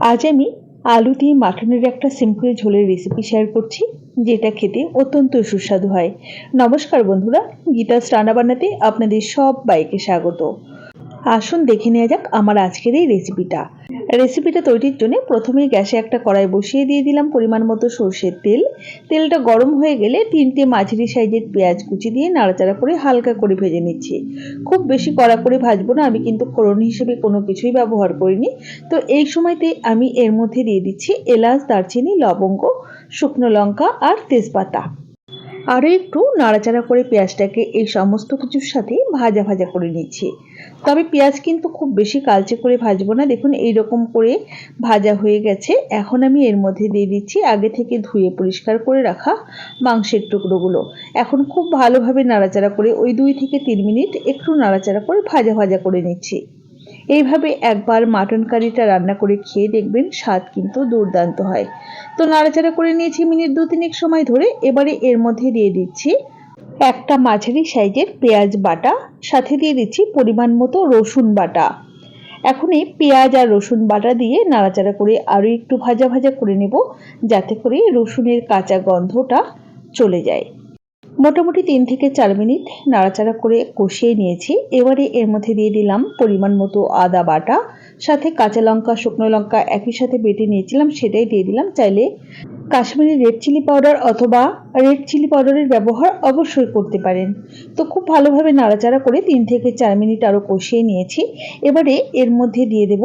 আজ আমি আলু দিয়ে মাটনের একটা সিম্পল ঝোলের রেসিপি শেয়ার করছি, যেটা খেতে অত্যন্ত সুস্বাদু হয়। নমস্কার বন্ধুরা গীতা রান্না বানাতে আপনাদের সব বাইকে স্বাগত। আসুন দেখে নেওয়া যাক আমার আজকের এই রেসিপিটা রেসিপিটা তৈরির জন্য প্রথমে গ্যাসে একটা কড়াই বসিয়ে দিয়ে দিলাম পরিমাণ মতো সর্ষের তেল। তেলটা গরম হয়ে গেলে তিনটে মাঝারি সাইজের পেঁয়াজ কুচি দিয়ে নাড়াচাড়া করে হালকা করে ভেজে নিচ্ছি। খুব বেশি কড়া করে ভাজবো না, আমি কিন্তু ফোড়ন হিসেবে কোনো কিছুই ব্যবহার করিনি। তো এই সময়তে আমি এর মধ্যে দিয়ে দিচ্ছি এলাচ, দারচিনি, লবঙ্গ, শুকনো লঙ্কা আর তেজপাতা। আরও একটু নাড়াচাড়া করে পেঁয়াজটাকে এই সমস্ত কিছুর সাথে ভাজা ভাজা করে নিচ্ছি। তবে পেঁয়াজ কিন্তু খুব বেশি কালচে করে ভাজবো না। দেখুন এই রকম করে ভাজা হয়ে গেছে। এখন আমি এর মধ্যে দিয়ে দিচ্ছি আগে থেকে ধুয়ে পরিষ্কার করে রাখা মাংসের টুকরোগুলো। এখন খুব ভালোভাবে নাড়াচাড়া করে ওই দুই থেকে তিন মিনিট একটু নাড়াচাড়া করে ভাজা ভাজা করে নিচ্ছি। এইভাবে একবার মাটন কারিটা রান্না করে খেয়ে দেখবেন স্বাদ কিন্তু দুর্দান্ত হয়। তো নাড়াচাড়া করে নিয়েছি মিনিট দু তিনেক সময় ধরে, এবারে এর মধ্যে দিয়ে দিচ্ছি একটা মাঝারি সাইজের পেঁয়াজ বাটা, সাথে দিয়ে দিচ্ছি পরিমাণ মতো রসুন বাটা। এখন এই পেঁয়াজ আর রসুন বাটা দিয়ে নাড়াচাড়া করে আরও একটু ভাজা ভাজা করে নেব, যাতে করে রসুনের কাঁচা গন্ধটা চলে যায়। মোটামুটি তিন থেকে চার মিনিট নাড়াচাড়া করে কষিয়ে নিয়েছি। এবারে এর মধ্যে দিয়ে দিলাম পরিমাণ মতো আদা বাটা, সাথে কাঁচা লঙ্কা, শুকনো লঙ্কা একই সাথে বেটে নিয়েছিলাম, সেটাই দিয়ে দিলাম। চাইলে কাশ্মীরি রেড চিলি পাউডার অথবা রেড চিলি পাউডারের ব্যবহার অবশ্যই করতে পারেন। তো খুব ভালোভাবে নাড়াচাড়া করে তিন থেকে চার মিনিট আরও কষিয়ে নিয়েছি। এবারে এর মধ্যে দিয়ে দেব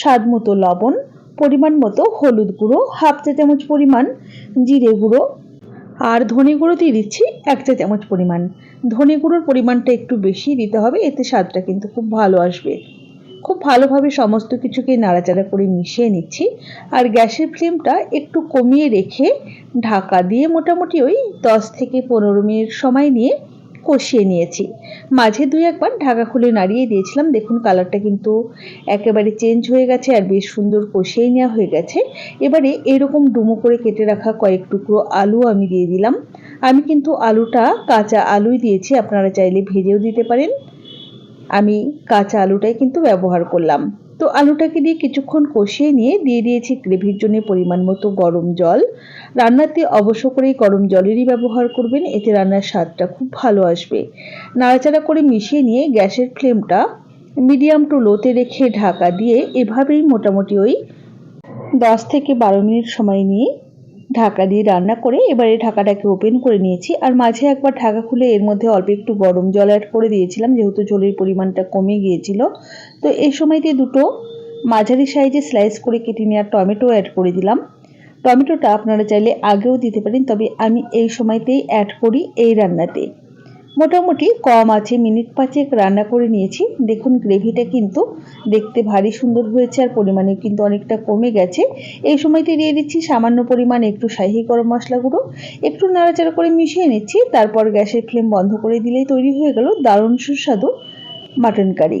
স্বাদ মতো লবণ, পরিমাণ মতো হলুদ গুঁড়ো, হাফ চা চামচ পরিমাণ জিরে গুঁড়ো আর ধনে গুঁড়ো দিয়ে দিচ্ছি এক চা চামচ পরিমাণ। ধনে গুঁড়োর পরিমাণটা একটু বেশি দিতে হবে, এতে স্বাদটা কিন্তু খুব ভালো আসবে। খুব ভালোভাবে সমস্ত কিছুকে নাড়াচাড়া করে মিশিয়ে নিচ্ছি। আর গ্যাসের ফ্লেমটা একটু কমিয়ে রেখে ঢাকা দিয়ে মোটামুটি ওই দশ থেকে পনেরো মিনিট সময় নিয়ে কষিয়ে নিয়েছি। মাঝে দুই একবার ঢাকা খুলে নাড়িয়ে দিয়েছিলাম। দেখুন কালারটা কিন্তু একেবারে চেঞ্জ হয়ে গেছে আর বেশ সুন্দর কষিয়ে নেওয়া হয়ে গেছে। এবারে এরকম ডুমো করে কেটে রাখা কয়েক টুকরো আলু আমি দিয়ে দিলাম। আমি কিন্তু আলুটা কাঁচা আলুই দিয়েছি, আপনারা চাইলে ভেজেও দিতে পারেন। আমি কাঁচা আলুটাই কিন্তু ব্যবহার করলাম। তো আলুটাকে দিয়ে কিছুক্ষণ কষিয়ে নিয়ে দিয়ে দিয়েছি গ্রেভির জন্য পরিমাণ মতো গরম জল। রান্নাতে অবশ্য করে গরম জলেরই ব্যবহার করবেন, এতে রান্নার স্বাদটা খুব ভালো আসবে। নাড়াচাড়া করে মিশিয়ে নিয়ে গ্যাসের ফ্লেমটা মিডিয়াম টু লোতে রেখে ঢাকা দিয়ে এভাবেই মোটামুটি ওই দশ থেকে বারো মিনিট সময় নিয়ে ঢাকা দিয়ে রান্না করে এবারে ঢাকাটাকে ওপেন করে নিয়েছি। আর মাঝে একবার ঢাকা খুলে এর মধ্যে অল্প একটু গরম জল অ্যাড করে দিয়েছিলাম, যেহেতু জলের পরিমাণটা কমে গিয়েছিল। তো এই সময়তে দুটো মাঝারি সাইজে স্লাইস করে কেটে নেওয়া টমেটো অ্যাড করে দিলাম। টমেটোটা আপনারা চাইলে আগেও দিতে পারেন, তবে আমি এই সময়তেই অ্যাড করি এই রান্নাতে। মোটামুটি কম আছে, মিনিট পাঁচেক রান্না করে নিয়েছি। দেখুন, গ্রেভিটা কিন্তু দেখতে ভারী সুন্দর হয়েছে আর পরিমাণে কিন্তু অনেকটা কমে গেছে। এই সময়তে দিয়ে দিচ্ছি সামান্য পরিমাণ একটু শাহি গরম মশলা গুঁড়ো। একটু নাড়াচাড়া করে মিশিয়ে নিচ্ছি। তারপর গ্যাসের ফ্লেম বন্ধ করে দিলেই তৈরি হয়ে গেল দারুণ সুস্বাদু মাটন কারি।